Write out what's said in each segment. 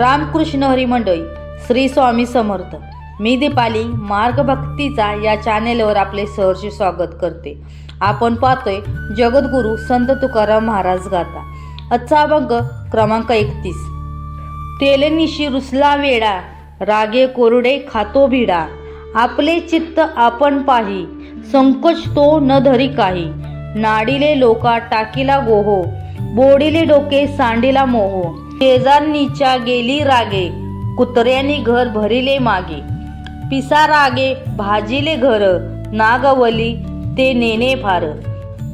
रामकृष्ण हरी मंडळी श्री स्वामी समर्थ. मी दीपाली मार्ग भक्तीचा या चॅनेलवर आपले सहर्ष स्वागत करते. आपण पाहतोय जगद्गुरू संत तुकाराम महाराज गाथा. आजचा अभंग क्रमांक एकतीस. तेलनिशी रुसला वेडा रागे कोरडे खातो भिडा. आपले चित्त आपण पाही संकोच तो न धरी काही. नाडीले लोका टाकीला गोहो बोडीले डोके सांडीला मोहो. शेजारणीच्या गेली रागे कुत्र्यानी घर भरिले मागे. पिसा रागे भाजिले घर नागवली ते नेणे फार.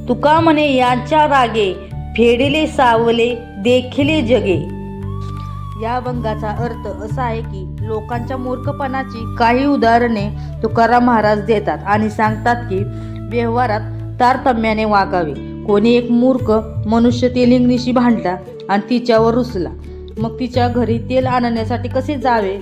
तुका म्हणे यांच्या रागे फेडिले सावले देखिले जगे. या अभंगाचा अर्थ असा आहे की लोकांच्या मूर्खपणाची काही उदाहरणे तुकाराम महाराज देतात आणि सांगतात की व्यवहारात तारतम्याने वागावे. कोणी एक मूर्ख मनुष्य तेलिंगनीशी भांडला आणि तिच्यावर रुसला. मग तिच्या घरी तेल आणण्यासाठी कसे जावे?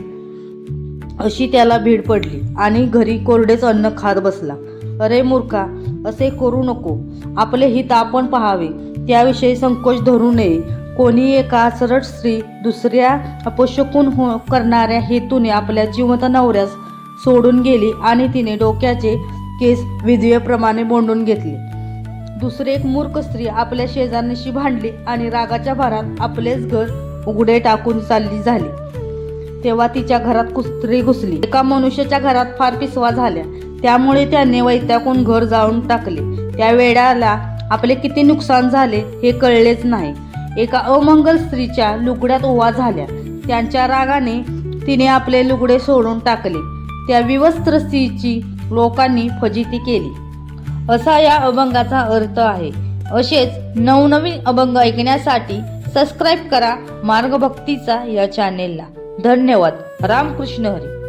अशी त्याला भीड पडली आणि घरी कोरडेच अन्न खात बसला. अरे मूर्खा असे करू नको. आपले हित आपण पहावे. त्याविषयी संकोच धरू नये. कोणी एका सरळ स्त्री दुसऱ्या अपशकून हो करणाऱ्या हेतूने आपल्या जिवंत नवऱ्यास सोडून गेली आणि तिने डोक्याचे केस विधवेप्रमाणे बोंडून घेतले. दुसरी एक मूर्ख स्त्री आपल्या शेजारणीशी भांडली आणि रागाच्या भारात आपलेच घर उघडे टाकून चालली झाली. तेव्हा तिच्या घरात कुस्त्री घुसली. एका मनुष्याच्या घरात फार पिसवा झाल्या. त्यामुळे त्याने वैत्याकून घर जाळून टाकले. त्या वेळाला आपले किती नुकसान झाले हे कळलेच नाही. एका अमंगल स्त्रीच्या लुगड्यात ओवा झाल्या. त्यांच्या रागाने तिने आपले लुगडे सोडून टाकले. त्या विवस्त्र स्त्रीची लोकांनी फजिती केली. असा या अभंगाचा अर्थ आहे. असेच नवनवीन अभंग ऐकण्यासाठी सबस्क्राईब करा मार्गभक्तीचा या चॅनेलला धन्यवाद. रामकृष्ण हरी.